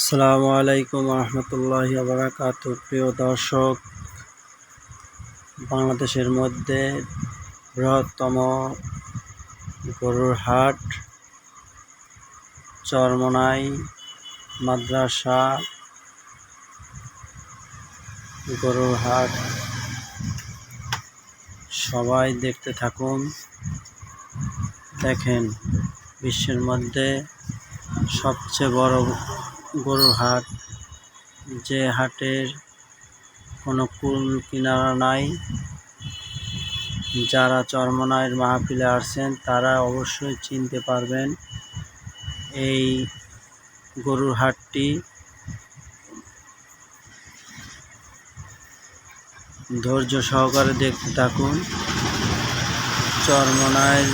আসসালামু আলাইকুম রহমতুল্লাহ বারাকাত প্রিয় দর্শক, বাংলাদেশের মধ্যে বৃহত্তম গরুর হাট, চরমনাই মাদ্রাসা, গরুর হাট, সবাই দেখতে থাকুন। দেখেন, বিশ্বের মধ্যে সবচেয়ে বড় গরুর হাট, যে হাটের কোনো কুল কিনারা নাই। যারা চরমনায়ের মাহফিলে আসছেন, তারা অবশ্যই চিনতে পারবেন এই গরুর হাটটি ধৈর্য সহকারে দেখতে থাকুন। চরমনায়ের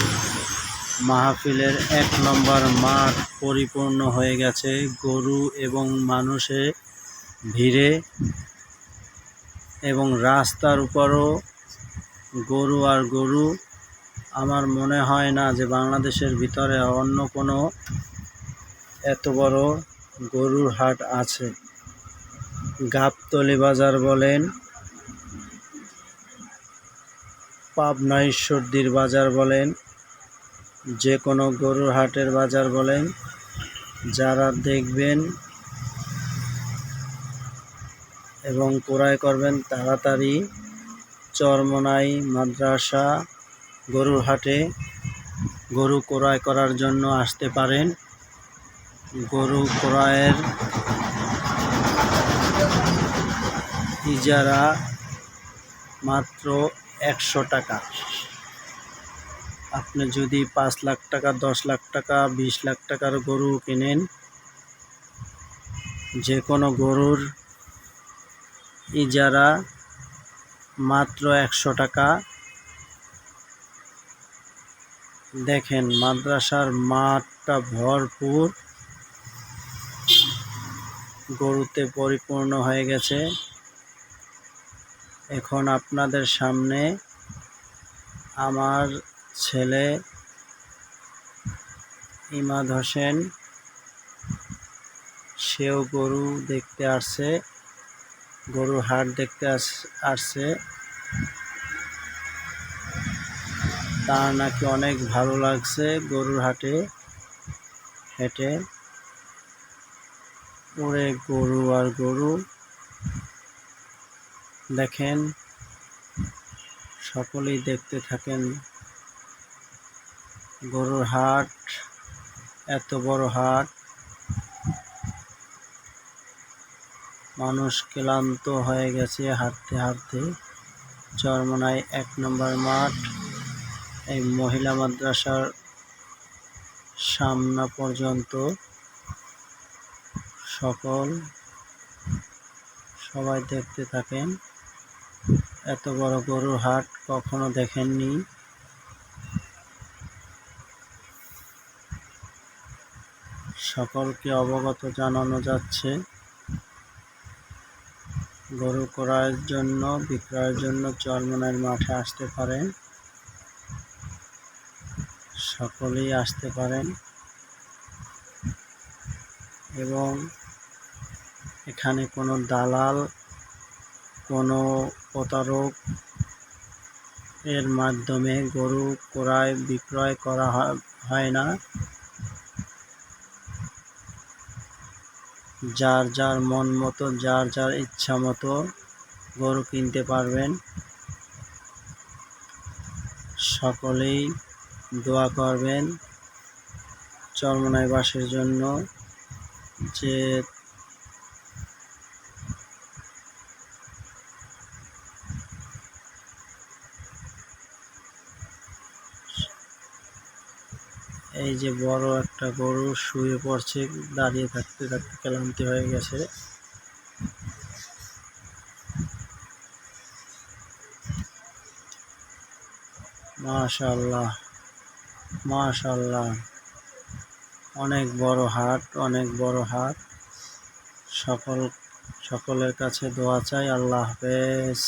মাহফিলের এক নম্বর মাঠ পরিপূর্ণ হয়ে গেছে। গরু এবং মানুষে ভিড়ে এবং রাস্তার উপরও গরু আর গরু। আমার মনে হয় না যে বাংলাদেশের ভিতরে অন্য কোনো এত বড় গরুর হাট আছে। গাবতলি বাজার বলেন, পাবনা ঈশ্বরদীর বাজার বলেন যে কোনো গরুর হাটের বাজার বলেন, যারা দেখবেন এবং ক্রয় করবেন, তাড়াতাড়ি চরমনাই মাদ্রাসা গরুর হাটে গরু ক্রয় করার জন্য আসতে পারেন। গরু ক্রয়ের ইজারা মাত্র একশো টাকা। আপনি যদি পাঁচ লাখ টাকা, দশ লাখ টাকা, বিশ লাখ টাকার গরু কেনেন যে কোনো গরুর ইজারা মাত্র একশো টাকা। দেখেন, মাদ্রাসার মাঠটা ভরপুর। গরুতে পরিপূর্ণ হয়ে গেছে। এখন আপনাদের সামনে আমার ছেলে ইমাদ হোসেন, সেও গরু দেখতে আসছে, গরুর হাট দেখতে আসছে। তার নাকি অনেক ভালো লাগছে গরুর হাটে, হেঁটে। ওরে গরু আর গরু। দেখেন, সকলেই দেখতে থাকেন গরুর হাট, এত বড় হাট। মানুষ ক্লান্ত হয়ে গেছে হাঁটতে হাঁটতে। চরমনায় এক নম্বর মাঠ। এই মহিলা মাদ্রাসার সামনা পর্যন্ত সকল সবাই দেখতে থাকেন। এত বড় গরুর হাট কখনো দেখেননি। সকলকে অবগত জানানো যাচ্ছে। গরু ক্রয়ের জন্য, বিক্রয়ের জন্য চরমনের মাঠে আসতে পারেন সকলেই আসতে পারেন। এবং এখানে কোনো দালাল, কোনো প্রতারক এর মাধ্যমে গরু ক্রয়, বিক্রয় করা হয় না। যার যার মন মতো, যার যার ইচ্ছা মতো গরু কিনতে পারবেন। সকলেই দোয়া করবেন। চরমনাই বাসের জন্য যে এই যে বড় একটা গরু শুয়ে পড়ছে, দাঁড়িয়ে থাকতে থাকতে ক্লান্তি হয়ে গেছে। মাশাল্লাহ মাশাল্লাহ অনেক বড় হাট, অনেক বড় হাট। সকল, সকলের কাছে দোয়া চাই, আল্লাহ হাফেজ।